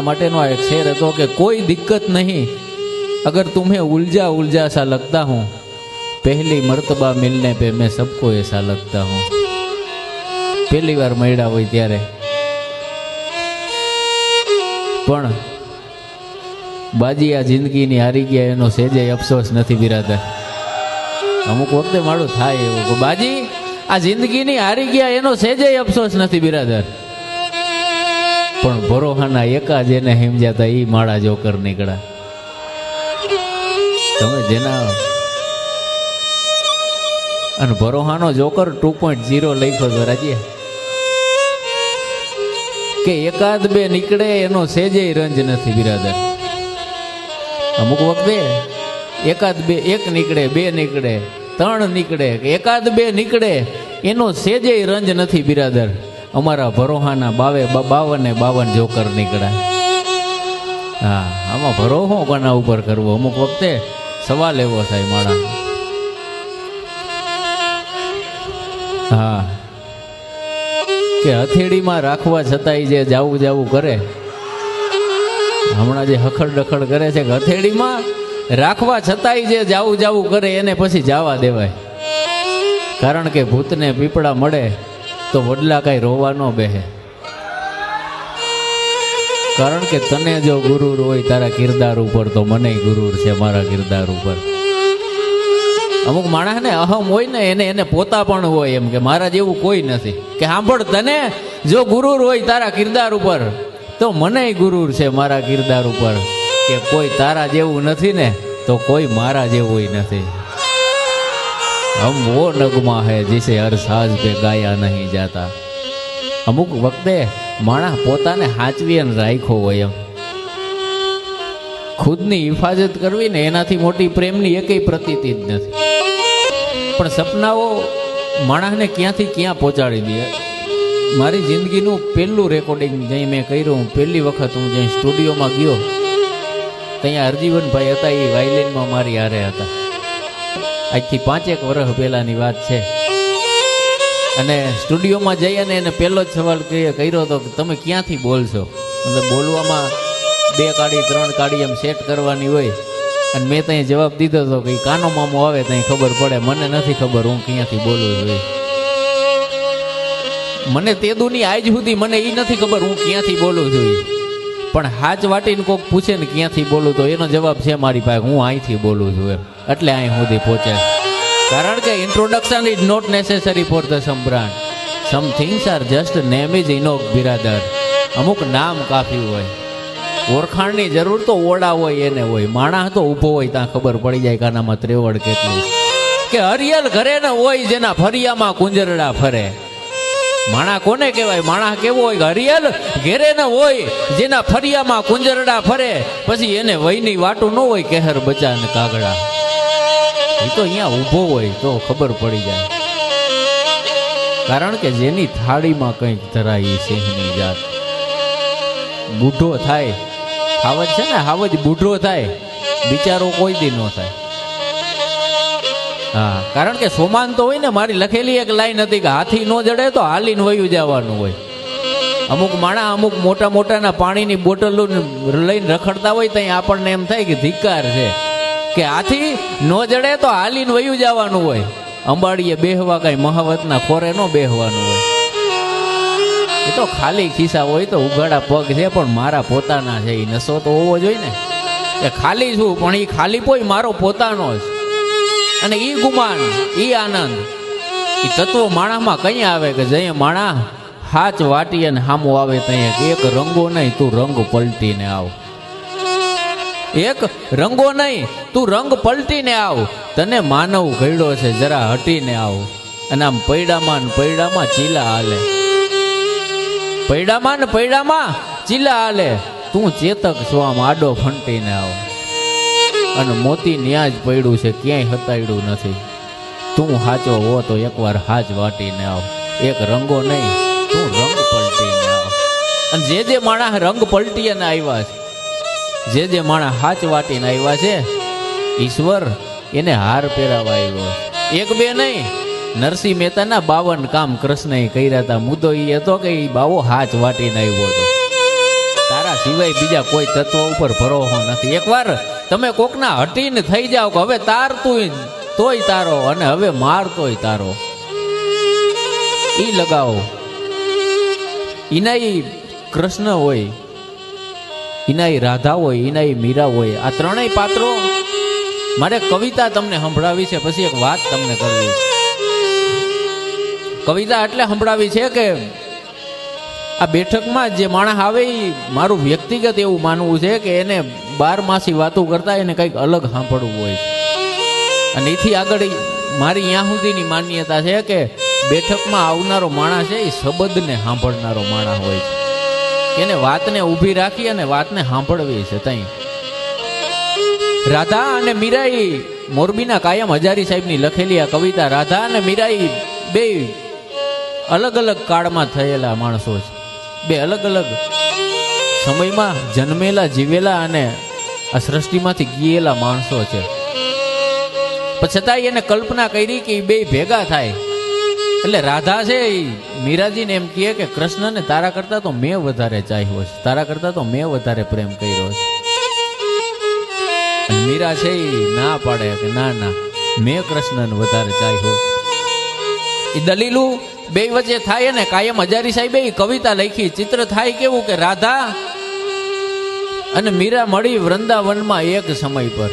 માટેનો એક શેર હતો કે કોઈ દિક્કત નહીં. અગર તુમ્હે ઉલઝા ઉલઝા સા લગતા હું, પહેલી મરતબા મિલને પે મેં સબકો એસા લગતા હું. પહેલી વાર મળ્યા હોય ત્યારે. પણ બાજી આ જિંદગીની હારી ગયા એનો સેજે અફસોસ નથી બિરાતા અમુક વખતે મારું થાય એવું. બાજી, આ જિંદગીની હારી ગયા એનો સેજે અફસોસ નથી બિરાદર પણ ભરોહાના એકા જેને હિમજ્યા એ માળા જોકર નીકળ્યા. તમે જેના અને ભરોહાનો જોકર ટુ પોઈન્ટ ઝીરો લખ્યો છે રાજી કે એકાદ બે નીકળે, એનો સેજે રંજ નથી, બિરાદર. અમુક વખતે એકાદ બે, એક નીકળે, બે નીકળે, ત્રણ નીકળે એકાદ બે નીકળે, એનો સેજે રંજ નથી, બિરાદર. અમારા ભરોહાના બાવે બાવને બાવન જોકર નીકળ્યા. હા, આમાં ભરોહો કોના ઉપર કરવો? અમુક વખતે સવાલ એવો થાય માણા હા. કે હથેળીમાં રાખવા છતાંય જે જાવું જાવું કરે. હમણાં જે હખડ ડખડ કરે છે કે હથેળીમાં રાખવા છતાંય જે જાવું જાવું કરે, એને પછી જવા દેવાય. કારણ કે ભૂતને પીપળા મળે. તો વડલા કાંઈ રોવા ન બેહે. કારણ કે તને જો ગુરુર હોય તારા કિરદાર ઉપર, તો મને ગુરુર છે મારા કિરદાર ઉપર. અમુક માણસને અહમ હોય ને એને એને પોતા પણ હોય એમ કે મારા જેવું કોઈ નથી. કે સાંભળ તને જો ગુરુર હોય તારા કિરદાર ઉપર, તો મને ગુરુર છે મારા કિરદાર ઉપર. કે કોઈ તારા જેવું નથી ને, તો કોઈ મારા જેવું નથી. હમ વો નગમા હે જીસે હર સાજ પે ગાયા નહીં જાતા અમુક વખતે માણસ પોતાને હાચવી અને રાખ્યો હોય એમ ખુદની હિફાજત કરવી ને એનાથી મોટી પ્રેમની એકય પ્રતીતિ જ નથી પણ સપનાઓ માણસને ક્યાંથી ક્યાં પહોંચાડી દે મારી જિંદગીનું પેલું રેકોર્ડિંગ જ્યાં મેં કર્યું પહેલી વખત હું જ્યાં સ્ટુડિયોમાં ગયો ત્યાં હરજીવનભાઈ હતા એ વાયલિનમાં મારી આરે હતા। આજથી પાંચેક વર્ષ પહેલાંની વાત છે. અને સ્ટુડિયોમાં જઈ અને એને પહેલો જ સવાલ કર્યો હતો કે તમે ક્યાંથી બોલશો? મતલબ બોલવામાં બે કાળી, ત્રણ કાળી એમ સેટ કરવાની હોય. અને મેં ત્યાં જવાબ દીધો હતો કે કાનો મામો આવે ત્યાં ખબર પડે. મને નથી ખબર હું ક્યાંથી બોલું છું મને તે દુની આજ સુધી મને એ નથી ખબર હું ક્યાંથી બોલું છું. પણ હાચ વાટીને કોક પૂછે ને ક્યાંથી બોલું તો એનો જવાબ છે મારી પાસે, હું અહીંથી બોલું છું એમ. એટલે અહીં સુધી પહોંચે. કારણ કે introduction is not necessary for the brand some things are just name is ઇનોક Biradar અમુક નામ કાફી હોય ઓળખાણની જરૂર તો ઓડા હોય, એને હોય. માણસ તો ઊભો હોય, ત્યાં ખબર પડી જાય કાનામાં ત્રેવડ કેટલી કે હરિયલ ઘરે ને હોય જેના ફરિયામાં કુંજરડા ફરે. માણા કોને કહેવાય? માણા કેવો હોય? હરિયલ ઘેરે ન હોય. જેના ફરિયામાં કુંજરડા ફરે. પછી એને વયની વાટું ન હોય કેહર બચા ને કાગડા. એ તો અહીંયા ઊભો હોય તો ખબર પડી જાય. કારણ કે જેની થાળીમાં કંઈક ધરાય એ સિંહની જાત. બુઢો થાય. હાવજ છે ને? હાવજ બુઢો થાય. બિચારો કોઈ દી ન થાય. હા, કારણ કે સોમાન તો હોય ને, મારી લખેલી એક લાઈન હતી કે હાથી ન જડે તો હાલીને વયું જવાનું હોય. અમુક માણા અમુક મોટા મોટાના પાણીની બોટલો લઈને રખડતા હોય ત્યાં આપણને એમ થાય કે ધિક્કાર છે કે હાથી ન જડે તો હાલીને વયું જવાનું હોય. અંબાડીએ બેહવા કઈ મહાવતના ખોરે નો બેહવાનું હોય. એ તો ખાલી ખિસ્સા હોય તો ઉઘાડા પગ છે, પણ મારા પોતાના છે, એ નશો તો હોવો જોઈએ ને. એ ખાલી છું, પણ એ ખાલી પોય મારો પોતાનો જ. અને એ ગુમાન એ આનંદ. એ તત્વો માણામાં કઈ આવે કે જઈએ માણા હાચ વાટી અને હામો આવે ત્યાં એક રંગો નહીં, તું રંગ પલટીને આવ. એક રંગો નહીં, તું રંગ પલટીને આવ. તને માનવ ઘડ્યો છે, જરા હટીને આવ. અને આમ પૈડામાં ને પૈડામાં ચીલા હાલે. પૈડામાં ને પૈડામાં ચીલા હાલે. તું ચેતક છો, આમ આડો ફંટીને આવ. અને મોતી ન્યા જ પડ્યું છે, ક્યાંય હતાડ્યું નથી. તું હાચો હો તો એકવાર હાજ વાટીને આવ. એક રંગો નહીં, તું રંગ પલટીને આવ. અને જે જે માણસ રંગ પલટીને આવ્યા છે, જે જે માણસ હાચ વાટીને આવ્યા છે, ઈશ્વર એને હાર પહેરાવા આવ્યો એક બે નહીં, નરસિંહ મહેતાના બાવન કામ કૃષ્ણએ કર્યા હતા. મુદ્દો એ હતો કે એ બાવો હાચ વાટીને આવ્યો હતો. તારા સિવાય બીજા કોઈ તત્વ ઉપર ભરોસો નથી. એકવાર તમે કોકના હટીને થઈ જાઓ કે હવે તાર તું તોય તારો અને હવે માર તોય તારો. ઈ લગાવો. ઈ કૃષ્ણ હોય ઈ રાધા હોય ઈ મીરા હોય, આ ત્રણેય પાત્રો મારે કવિતા તમને સંભળાવી છે, પછી એક વાત તમને કરવી કવિતા એટલે સંભળાવી છે કે આ બેઠકમાં જે માણસ આવે એ મારું વ્યક્તિગત એવું માનવું છે કે એને બાર માસી વાતો કરતા એને કંઈક અલગ સાંભળવું હોય છે. અને એથી આગળ મારી ત્યાં સુધીની માન્યતા છે કે બેઠકમાં આવનારો માણસ છે એ શબ્દને સાંભળનારો માણસ હોય છે. એને વાતને ઊભી રાખી અને વાતને સાંભળવી છે તઈ. રાધા અને મીરાઈ મોરબીના કાયમ હજારી સાહેબની લખેલી આ કવિતા, રાધા અને મીરાઈ બે અલગ અલગ કાળમાં થયેલા માણસો છે. બે અલગ અલગ સમયમાં જન્મેલા, જીવેલા અને આ સૃષ્ટિમાંથી ગયેલા માણસો છે. પણ છતાંય એને કલ્પના કરી કે એ બે ભેગા થાય. એટલે રાધા છે એ મીરાજીને એમ કહે કે કૃષ્ણને તારા કરતા તો મેં વધારે ચાહ્યો છે. તારા કરતા તો મેં વધારે પ્રેમ કર્યો છે. મીરા છે એ ના પાડે કે ના ના, મેં કૃષ્ણને વધારે ચાહ્યો એ દલીલું બે વચ્ચે થાય ને કાયમ હજારી સાહેબે કવિતા લખી. ચિત્ર થાય કેવું કે રાધા અને મીરા મળી વૃંદાવનમાં એક સમય પર.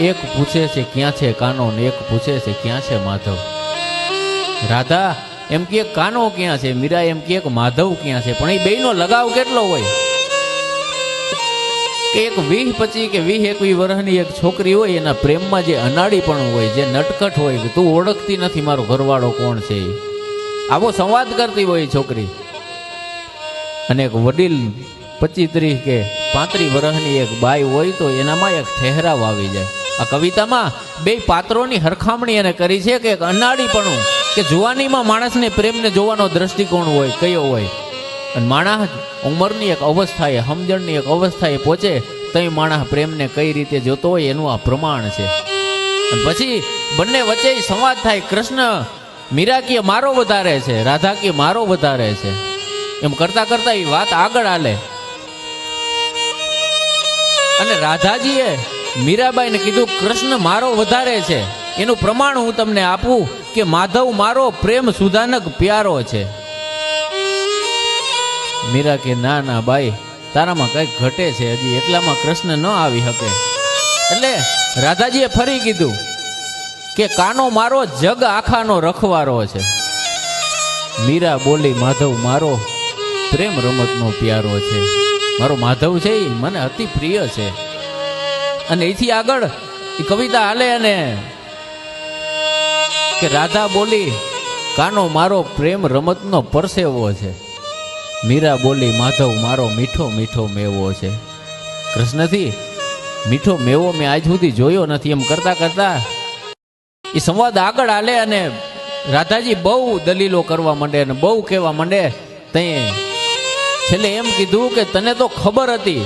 એક પૂછે છે, ક્યાં છે કાનો? ને એક પૂછે છે, ક્યાં છે માધવ? રાધા, એમ કે, કાનો ક્યાં છે? મીરા એમ કે, માધવ ક્યાં છે? પણ એ બેનો લગાવ કેટલો હોય? એક વીહ પચી કે વીહ એકવીસ વર્ષની એક છોકરી હોય, એના પ્રેમમાં જે અનાડીપણું હોય, જે નટખટ હોય, કે તું ઓળખતી નથી મારો ઘરવાળો કોણ છે. આવો સંવાદ કરતી હોય છોકરી. અને એક વડીલ પચી ત્રીસ કે પાંત્રીસ વર્ષની એક બાઈ હોય તો એનામાં એક ઠહેરાવ આવી જાય. આ કવિતામાં બે પાત્રોની હરખામણી એને કરી છે કે એક અનાડીપણું, કે જુવાનીમાં માણસને પ્રેમને જોવાનો દ્રષ્ટિકોણ હોય, કયો હોય. અને માણસ ઉંમરની એક અવસ્થાએ, સમજણની એક અવસ્થાએ પહોંચે તઈ માણસ પ્રેમને કઈ રીતે જોતો હોય એનું આ પ્રમાણ છે. અને પછી બંને વચ્ચે સંવાદ થાય, કૃષ્ણ મીરાકીએ મારો વધારે છે, રાધા કે મારો વધારે છે? એમ કરતા કરતા એ વાત આગળ હાલે. અને રાધાજીએ મીરાબાઈને કીધું, કૃષ્ણ, મારો વધારે છે. એનું પ્રમાણ હું તમને આપું કે માધવ મારો પ્રેમ સુધાનક પ્યારો છે. મીરા કે, ના ના, બાઈ, તારામાં કંઈક ઘટે છે, હજી એટલામાં કૃષ્ણ ન આવી શકે. એટલે રાધાજીએ ફરી કીધું કે, કાનો મારો જગ આખાનો રખવારો છે. મીરા બોલી, માધવ, મારો પ્રેમ રમતનો પ્યારો છે. મારો માધવ છે એ મને અતિ પ્રિય છે. અને એથી આગળ એ કવિતા હાલે અને કે રાધા બોલી, કાનો મારો પ્રેમ રમતનો પરસેવો છે. મીરા બોલી, માધવ, મારો મીઠો મીઠો મેવો છે. કૃષ્ણથી મીઠો મેવો મેં આજ સુધી જોયો નથી. એમ કરતા કરતા એ સંવાદ આગળ હાલે અને રાધાજી બહુ દલીલો કરવા માંડે અને બહુ કહેવા માંડે ત્યાં છેલ્લે એમ કીધું કે તને તો ખબર હતી.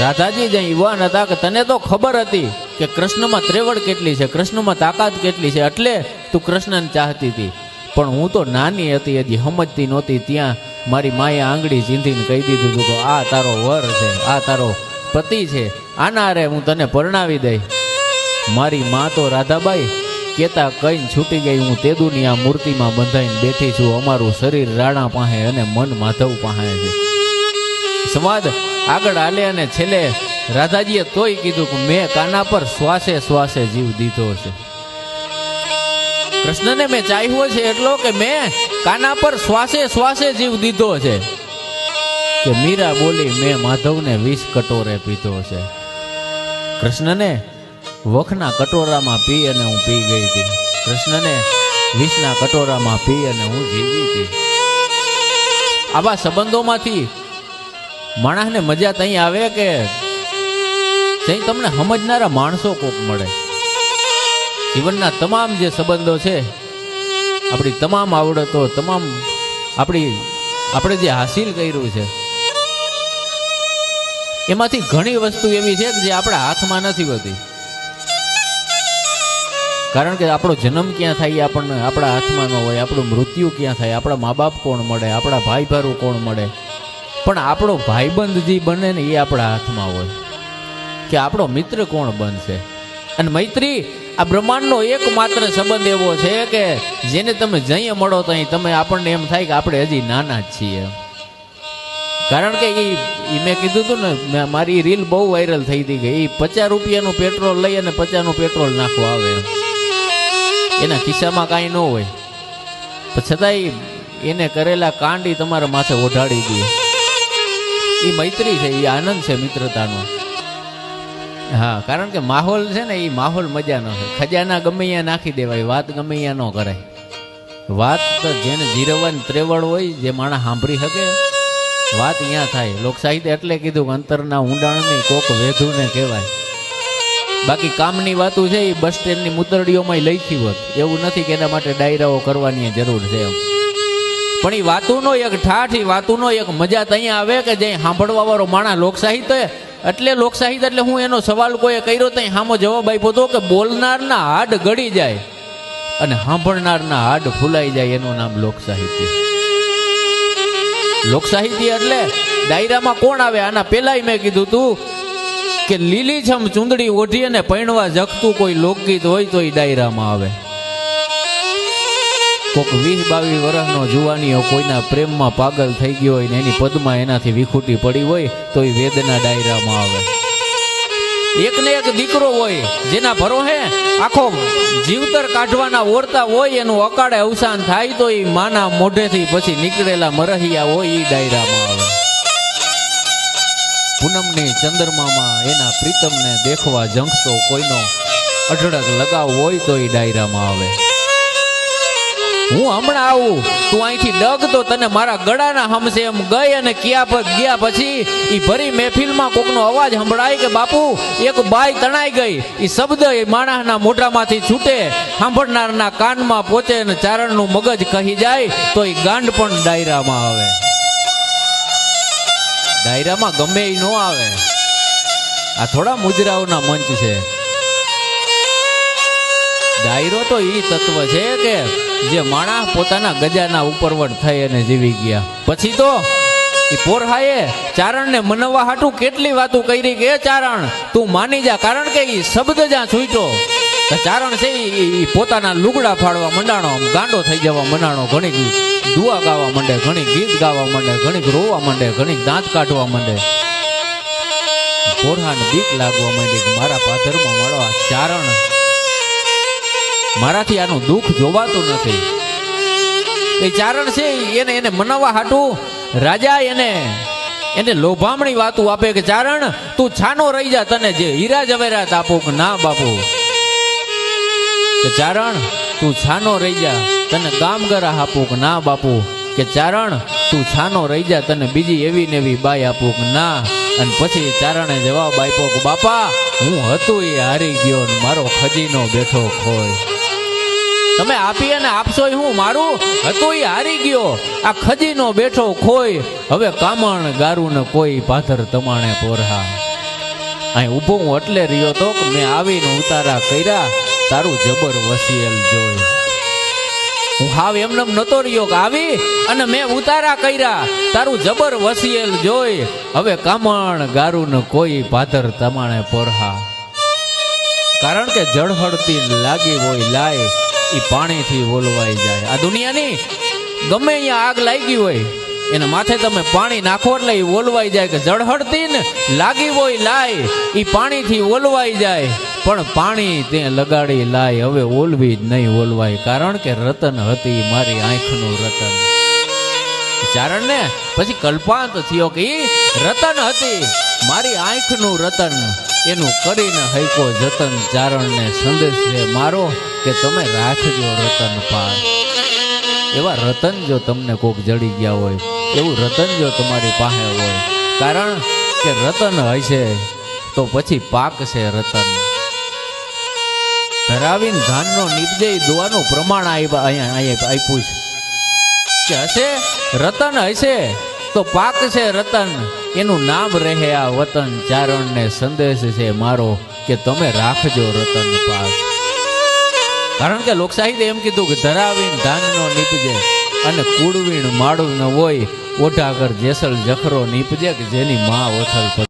રાધાજી જે યુવાન હતા કે તને તો ખબર હતી કે કૃષ્ણમાં ત્રેવડ કેટલી છે, કૃષ્ણમાં તાકાત કેટલી છે, એટલે તું કૃષ્ણને ચાહતી હતી. પણ હું તો નાની હતી, હજી સમજતી નહોતી ત્યાં મારી માએ આંગળી ચીંધીને કહી દીધું હતું કે આ તારો વર છે, આ તારો પતિ છે, આના રે હું તને પરણાવી દઈ. મારી મા તો રાધાબાઈ કેતા કઈ છૂટી ગઈ, હું તેદુની આ મૂર્તિમાં બંધાઈને બેઠી છું, અમારું શરીર રાણા પાસે અને મન માધવ પાસે છે. સંવાદ આગળ હાલે અને છેલ્લે રાધાજીએ તોય કીધું કે મેં કાના પર શ્વાસે શ્વાસે જીવ દીધો છે. કૃષ્ણને મેં ચાહ્યો છે એટલો કે મેં કાના પર શ્વાસે શ્વાસે જીવ દીધો છે. કે મીરા બોલી, મેં માધવને વીસ કટોરે પીધો છે. કૃષ્ણને વખના કટોરામાં પી અને હું પી ગઈ હતી. કૃષ્ણને વીસના કટોરામાં પી અને હું જીવી હતી. આવા સંબંધોમાંથી માણસને મજા તઈ આવે કે ત્યાં તમને સમજનારા માણસો કોક મળે. જીવનના તમામ જે સંબંધો છે આપણી તમામ આવડતો, તમામ આપણી, આપણે જે હાસિલ કર્યું છે, એમાંથી ઘણી વસ્તુ એવી છે જે આપણા હાથમાં નથી હોતી. કારણ કે આપણો જન્મ ક્યાં થાય એ આપણને આપણા હાથમાં ન હોય, આપણું મૃત્યુ ક્યાં થાય, આપણા મા બાપ કોણ મળે, આપણા ભાઈ ભારું કોણ મળે. પણ આપણો ભાઈબંધ જે બને ને એ આપણા હાથમાં હોય. કે આપણો મિત્ર કોણ બનશે? અને મૈત્રી આ બ્રહ્માંડનો એકમાત્ર સંબંધ એવો છે કે જેને તમે જઈએ મળો તો અહીં તમે આપણને એમ થાય કે આપણે હજી નાના જ છીએ. કારણ કે એ મેં કીધું હતું ને મારી રીલ બહુ વાયરલ થઈ હતી કે એ પચાસ રૂપિયાનું પેટ્રોલ લઈ અને પચાસનું પેટ્રોલ નાખવા આવે. એના ખિસ્સામાં કાંઈ ન હોય. પણ છતાંય એને કરેલા કાંડ તમારા માથે ઓઢાડી દે. એ મૈત્રી છે એ આનંદ છે મિત્રતાનો. હા, કારણ કે માહોલ છે ને, એ માહોલ મજાનો છે. ખજાના ગમે અહીંયા નાખી દેવાય, વાત ગમે ત્યાં ન કરાય. વાત તો જેને જીરવન ત્રેવડ હોય, જે માણસ સાંભળી શકે, વાત અહીંયા થાય. લોકસાહિત્ય એટલે કીધું કે અંતરના ઊંડાણની કોક વેધુને કહેવાય. બાકી કામની વાતો છે, એ બસ સ્ટેન્ડની મુતરડીઓમાં લખી હોત. એવું નથી કે એના માટે ડાયરાઓ કરવાની જરૂર છે એમ. પણ એ વાતુનો એક ઠાઠ, એ વાતુનો એક મજા ત્યાં આવે કે જે સાંભળવા વાળો માણસ લોક સાહિત્ય એટલે લોકશાહી એટલે હું એનો સવાલ કોઈએ કર્યો ત્યાં સામો જવાબ આપ્યો હતો કે બોલનારના હાડ ગળી જાય અને સાંભળનારના હાડ ફૂલાઈ જાય એનું નામ લોકસાહિત્ય લોકસાહિત્ય એટલે ડાયરામાં કોણ આવે? આના પહેલાંય મેં કીધું તું કે લીલીછમ ચૂંદડી ઓઢી અને પૈણવા જગતું કોઈ લોકગીત હોય તો એ ડાયરામાં આવે. કોક વીસ બાવીસ વર્ષનો જુવાનીઓ કોઈના પ્રેમમાં પાગલ થઈ ગયો હોય ને એની પદમાં એનાથી વિખૂટી પડી હોય તો એ વેદના ડાયરામાં આવે. એક ને એક દીકરો હોય, જેના ભરોહે આખો જીવતર કાઢવાના ઓરતા હોય, એનું અકાળે અવસાન થાય, તો એ માના મોઢેથી પછી નીકળેલા મરહિયા હોય એ ડાયરામાં આવે. પૂનમની ચંદ્રમામાં એના પ્રીતમને દેખવા ઝંખતો કોઈનો અઢળક લગાવ હોય, તો એ ડાયરામાં આવે. હું હમણાં આવું. તું અહીંથી ડગ તો તને મારા ગળાના હમસે એમ ગઈ અને ક્યાં પ- ગયા પછી એ ભરી મહેફિલમાં કોકનો અવાજ સંભળાય કે, બાપુ, એક બાઈ તણાઈ ગઈ. એ શબ્દ એ માણસના મોઢામાંથી છૂટે. સાંભળનારના કાનમાં પહોંચે અને ચારણનું મગજ કહી જાય તો એ ગાંડ પણ ડાયરામાં આવે. ડાયરામાં ગમે એ ન આવે. આ થોડા મુજરાઓના મંચ છે. ડાયરો તો એ તત્વ છે કે જે માણસ પોતાના ગજાના ઉપરવટ થઈ અને જીવી ગયા. પછી તો એ પોરહાએ ચારણને મનવવા હાટું કેટલી વાતો કરી કે ચારણ, તું માની જા, કારણ કે એ શબ્દ જ્યાં છૂટ્યો ચારણ છે ઈ પોતાના લુગડા ફાડવા મંડાણો ગાંડો થઈ જવા મંડાણો, ઘણી દુઆ ગાવા માંડે, ઘણી ગીત ગાવા માંડે, ઘણી રોવા માંડે, ઘણી દાંત કાઢવા માંડે. પોરહાને બીક લાગવા માંડી મારા પાથરમાં મળવા ચારણ મારાથી આનું દુઃખ જોવાતું નથી. એ ચારણ છે, એને એને મનાવવા હાટું રાજા એને એને લોભામણી વાતું આપે કે, ચારણ, તું છાનો રહી જા, તને જે હીરા જવેરાત આપું કે ના બાપુ. કે, ચારણ, તું છાનો રહી જા, તને ગામગરા આપું કે ના બાપુ. કે, ચારણ, તું છાનો રહી જા, તને બીજી એવી ને એવી બાઈ આપું કે ના. અને પછી ચારણે જવાબ આપ્યો કે, બાપા, હું હતું એ હારી ગયો મારો ખજીનો બેઠો ખોય. તમે આપી અને આપશો હું મારું? હતું એ હારી ગયો. આ ખજીનો બેઠો ખોય. હવે કામણ ગારું ને કોઈ પાથર તમાણે પોરહા. અહીં ઊભો હું એટલે રહ્યો તો મેં આવીને ઉતારા કર્યા. તારું જબર વસીએલ જોઈ. હું હાવ એમને નતો રહ્યો કે આવી અને મેં ઉતારા કર્યા. તારું જબર વસિયલ જોઈ. હવે કામણ ગારું ને કોઈ પાથર તમાણે પોરહા. કારણ કે જળહળતી લાગી હોય લાય. એ પાણીથી ઓલવાઈ જાય. આ દુનિયાની ગમે અહીંયા આગ લાગી હોય, એને માથે તમે પાણી નાખો એટલે એ ઓલવાઈ જાય કે જળહળતી ને લાગી હોય લાય એ પાણીથી ઓલવાઈ જાય. પણ પાણી તે લગાડી લાય, હવે ઓલવી જ નહીં ઓલવાય, કારણ કે રતન હતી મારી આંખનું રતન. ચારણને પછી કલ્પાંત થયો કે રતન હતી મારી આંખનું રતન. એનું કરીને હૈકો જતન ચારણને સંદેશ છે. મારો કે તમે રાખજો રતન પાર એવા રતન જો તમને કોક જડી ગયા હોય, એવું રતન જો તમારી પાસે હોય. કારણ કે રતન હશે તો પછી પાક છે રતન. ધરાવીને ધાનનો નિર્દય દોવાનું પ્રમાણ આપ્યા- અહીંયા આપ્યું છે. કે હશે? રતન હશે તો પાક છે રતન. એનું નામ રહે આ વતન. ચારણને સંદેશ છે મારો કે તમે રાખજો રતન પાસ કારણ કે લોકશાહીએ એમ કીધું કે ધરાવીણ ધાનનો નીપજે અને કુડવીણ માળું ન હોય, ઓઢાગર જેસલ જખરો નીપજે કે જેની મા ઓથલ